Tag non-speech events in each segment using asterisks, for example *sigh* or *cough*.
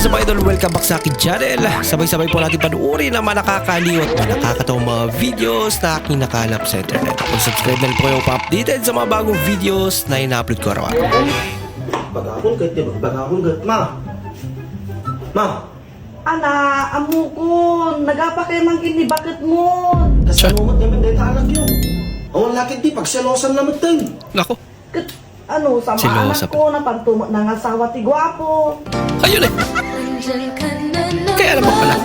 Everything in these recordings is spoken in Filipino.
is up idol? Welcome back sa akin channel. Sabay-sabay po natin panuorin ang mga nakakaliw at mga nakakatawang mga videos na aking nakalap sa internet. Kung subscribe na rin po kayo pa-updated sa mga bagong videos na ina-upload ko araw-araw. Bagahon kahit di bagahon kahit ma. Ma, Ana, amukon, nagapa kay man kini bakit mo? kasalungat naman dahil anak yun. Ang laki di pagselosan naman tayo. Nako, ano, sama Silosa anak ko na pantumot ng asawa ti gwapo. ayun eh. Kaya naman pala.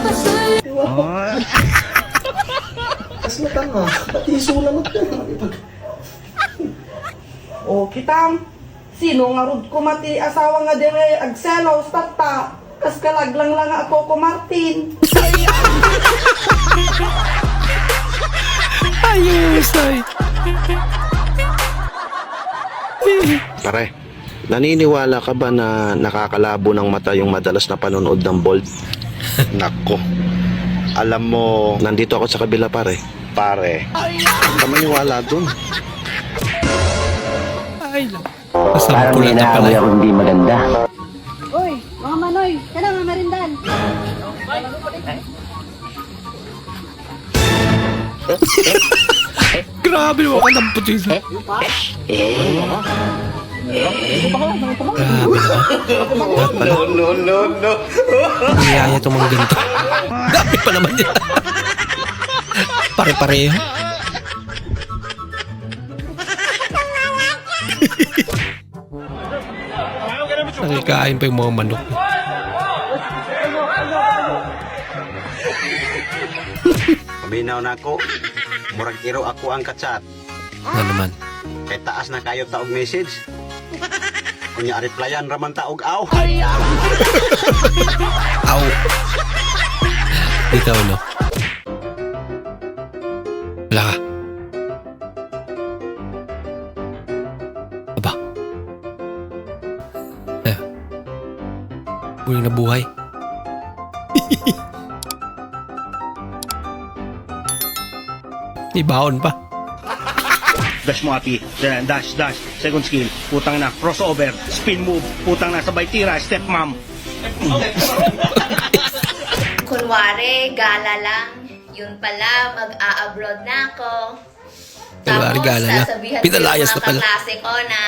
Kas na *laughs* tanga, pati sulam at tanga. Ipag... O, kitam, sino nga rod ko mati asawa nga dire agselos tata. Kas kalaglang lang ako ko Martin. Ayos ay. Pare, naniniwala ka ba na nakakalabo ng mata yung madalas na panonood ng bold? *laughs* Nako. Alam mo, nandito ako sa kabila pare. Pare, huwag ka maniwala dun. Ay lang. Parang makulat may na pala. ako hindi maganda. Uy, mga manoy, kailangan merindan. Grabe naman ka ng putis. Grabe pala. No, no, no. Niyaya itong mga ganito. Dami pa naman yan. Pare-pareho. Nakikain pa yung mga manok. Paminaw na ako. Murag iro ako ang katsat. Ano naman? Kay taas na kayo taog message. Kunya replyan raman taog aw. Aw. Ikaw, no? Wala ka. Aba. Eh. Buhay na buhay. *laughs* May baon pa. Dash mo api, dash, dash, second skill, putang na, crossover, spin move, putang na, sabay tira, step mom. *laughs* Kunwari, gala lang. Yun pala, mag-a-abroad na ako. Kunwari, gala na. Pinalayas ko na pala. kaklase ko na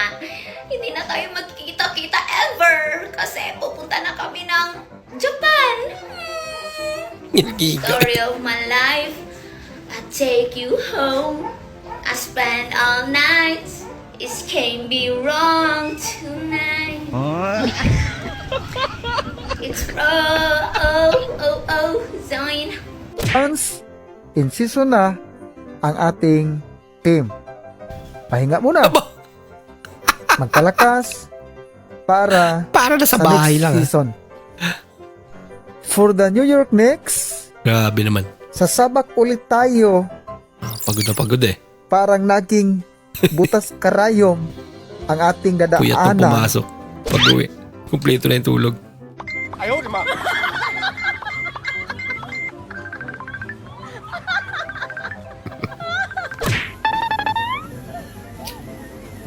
hindi na tayo magkikita-kita ever kasi pupunta na kami ng Japan. Hmm. Story of my life. I take you home. I spend all night. It can be wrong tonight. It's oh oh oh oh Zion. Once in season na ang ating team. Pahinga muna. Aba, Magkalakas para para na sa sa bahay next lang. ah. season. For the New York Knicks, Grabe naman. sasabak ulit tayo Ah, Pagod na pagod eh. Parang naging butas *laughs* karayom ang ating Puyat pang dadaanan. pumasok. Pag uwi. Kompleto na yung tulog.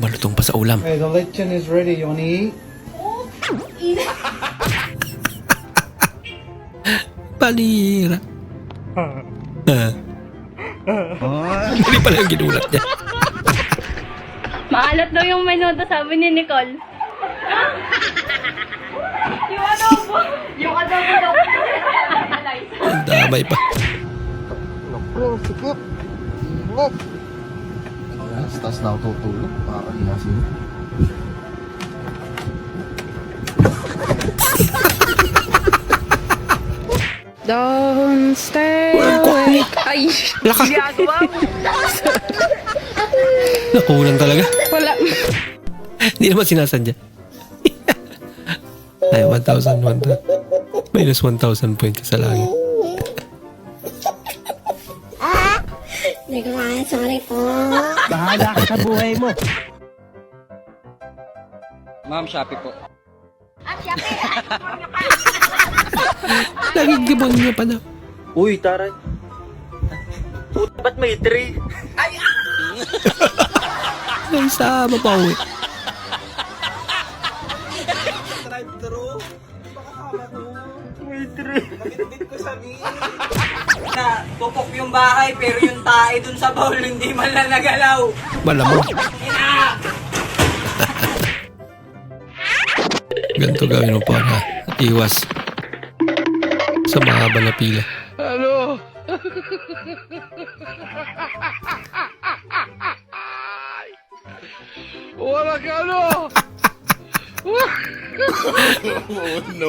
Malutong pa sa ulam. Okay, the lechon is ready. You wanna eat? Palira. *laughs* Ah. Mali pala yung ginulat niya. Maalat daw yung menudo, sabi ni Nicole. yung adobo. Yung adobo daw. Ang damay pa. Tapos na ako tutulog. Pakakahiyasin. Don't stay. Ay, Laka. Nakulang talaga. wala. Hindi naman sinasadya. *laughs* Ay, 1,000, 1,000. Minus 1,000 point ka sa langit. Bahala ka sa buhay mo. Nagigibon niya pa na. Uy, taray. Ba't may three? Ay, sama pa uwi. Drive-thru. Baka kala ko. Na, pupok yung bahay pero yung tae dun sa bowl hindi man lang nagalaw. Malamang. Ganito gawin mo para iwas sa mahaba na pila. Wala ka no! no, no,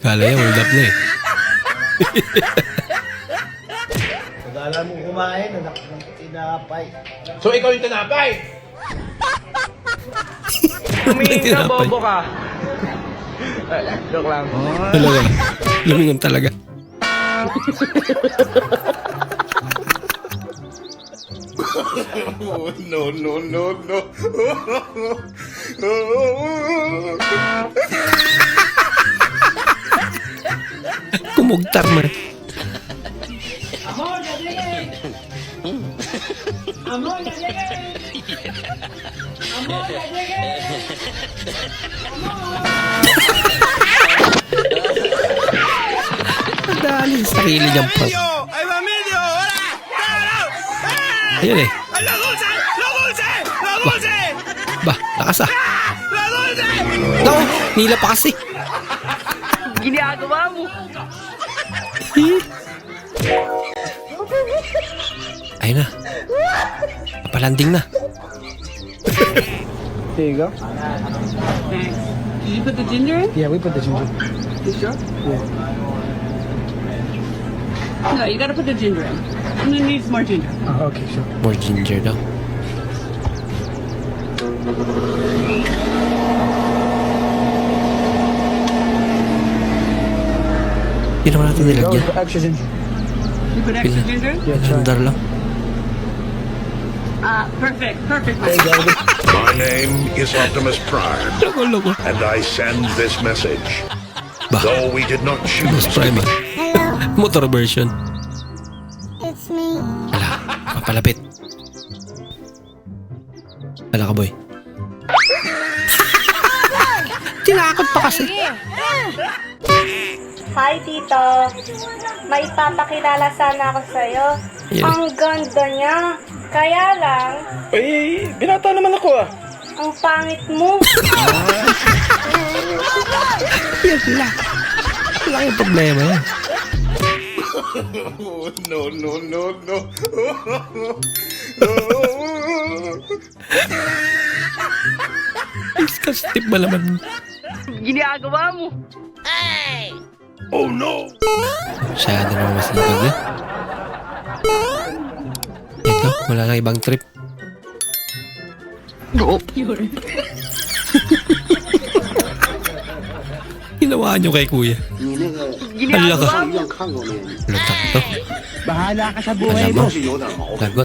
Kala niya, hold up na eh. Nagala mo kumain, anak ng tinapay. *laughs* Tumingin ka, bobo ka. Joke lang. Talaga. Lumingon talaga. Kumugtar mo. Dali sa sarili niyang prank. Ayun eh. Ba, ba, lakas ah. Naku, nila pa kasi. Ginagawa mo. *laughs* Ayun na. Papalanding na. There you go. Did you put the ginger in? Yeah, we put the ginger. You sure? No, you gotta put the ginger in. And it needs more ginger. Oh, okay, sure. More ginger daw. Hindi naman natin nilagyan. Go, extra ginger. You put extra Pila. ginger? Yeah, try. Andar lang. Ah, perfect, perfect. My name is Optimus Prime, Loko, loko. and I send this message. Ba, Though we did not Optimus choose Prime ah. Motor version. It's me. Ala, papalapit. Ala ka boy. *laughs* Tinakot pa kasi. Hi, Tito. May papakilala sana ako sa'yo. Yan. Ang ganda niya. Kaya lang, Eh, binata naman ako ah. ang pangit mo. *laughs* Yan sila. Wala kayong problema yan. No, no, no, no. *laughs* Iskas tip ba naman? Ginagawa mo. Oh no! Masyado naman masipag eh. Ito, wala na ibang trip. *laughs* Ginawa niyo kay kuya. Hala ka. Lutak to. Bahala ka sa Alam mo, lagot.